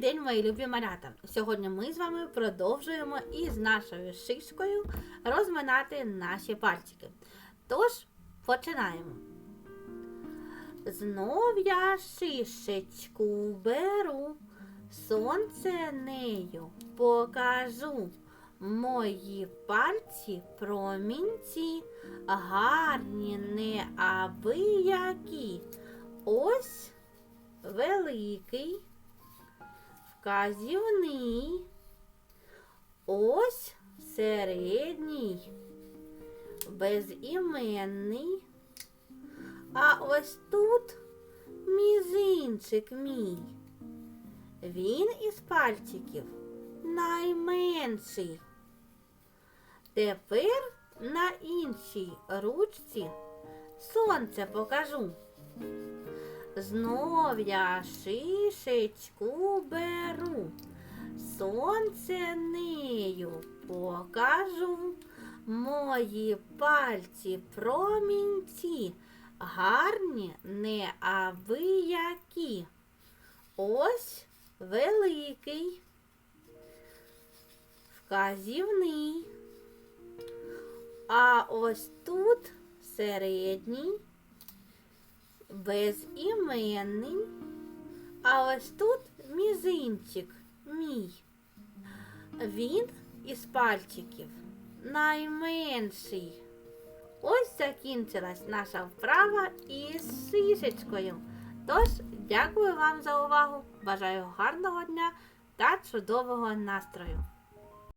мої любі малята! Сьогодні ми з вами продовжуємо із нашою шишкою розминати наші пальчики. Тож, починаємо. Знов я шишечку беру, сонце нею покажу. Мої пальці промінці, гарні неабиякі. Ось великий вказівний, ось середній, безіменний, а ось тут мізинчик мій. Він із пальчиків найменший. Тепер на іншій ручці сонце покажу. Знов я шишечку беру, сонце нею покажу, мої пальці промінці, гарні неабиякі. Ось великий, вказівний, а ось тут середній безіменний, а ось тут мізинчик мій. Він із пальчиків найменший. Ось закінчилась наша вправа із шишечкою. Тож, дякую вам за увагу. Бажаю гарного дня та чудового настрою!